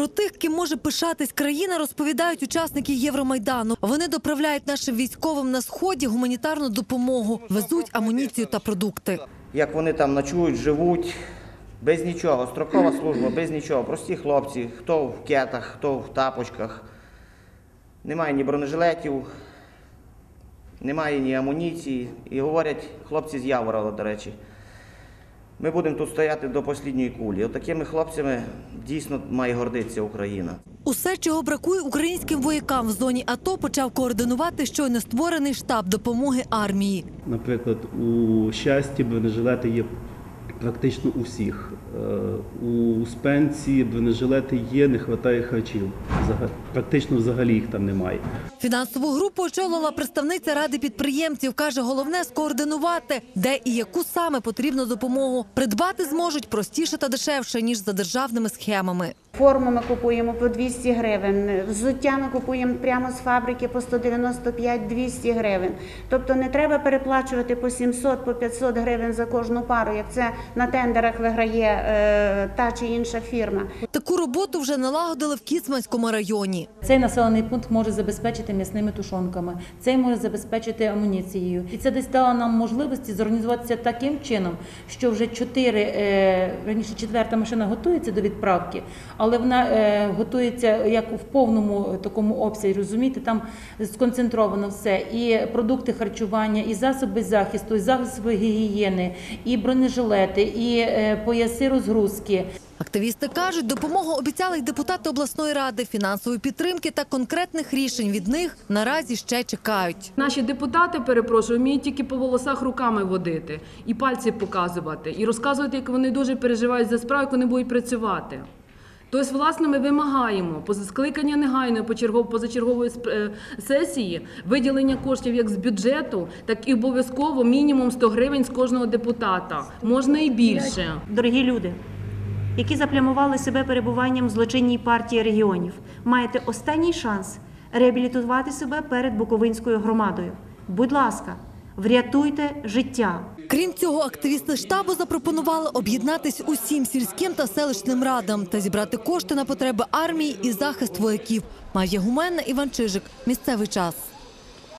Про тих, ким може пишатись країна, розповідають учасники Євромайдану. Вони доправляють нашим військовим на сході гуманітарну допомогу, везуть амуніцію та продукти. як вони там ночують, живуть, без нічого, строкова служба, без нічого. Прості хлопці, хто в кетах, хто в тапочках. Немає ні бронежилетів, немає ні амуніції. І говорять хлопці з Явора, до речі. Ми будемо тут стояти до останньої кулі. От хлопцями дійсно має гордитися Україна. Усе, чого бракує українським воякам в зоні АТО, почав координувати щойно створений штаб допомоги армії. Наприклад, у щасті бронежилети є практично у всіх. Е, У спенці бронежилети є, не вистачає харчів. Практично взагалі їх там немає. Фінансову групу очолила представниця ради підприємців. каже, головне скоординувати, де і яку саме потрібну допомогу. Придбати зможуть простіше та дешевше ніж за державними схемами. Форму ми купуємо по 200 гривень, взуття ми купуємо прямо з фабрики по 195-200 гривень. Тобто не треба переплачувати по 700, по 500 гривень за кожну пару, як це на тендерах виграє е, та чи інша фірма. Таку роботу вже налагодили в Кіцманському районі. Цей населений пункт може забезпечити м'ясними тушонками, цей може забезпечити амуніцією. І це десь дало нам можливості зорганізуватися таким чином, що вже чотири е, раніше четверта машина готується до відправки, але вона е, готується як в повному такому обсязі. Розумієте, там сконцентровано все і продукти харчування, і засоби захисту, і засоби гігієни, і бронежилети, і е, пояси розгрузки. Активісти кажуть, допомогу обіцяли й депутати обласної ради, фінансової підтримки та конкретних рішень від них наразі ще чекають. Наші депутати, перепрошую, вміють тільки по волосах руками водити і пальці показувати, і розказувати, як вони дуже переживають за справу, як вони будуть працювати. Тобто, власне, ми вимагаємо скликання негайної позачергової е, сесії, виділення коштів як з бюджету, так і обов'язково мінімум 100 гривень з кожного депутата. Можна і більше. Дорогі люди, які заплямували себе перебуванням в злочинній партії регіонів, маєте останній шанс реабілітувати себе перед Буковинською громадою. Будь ласка, врятуйте життя. Крім цього, активісти штабу запропонували об'єднатись усім сільським та селищним радам та зібрати кошти на потреби армії і захист вояків. Має гуменна Іван Чижик. Місцевий час.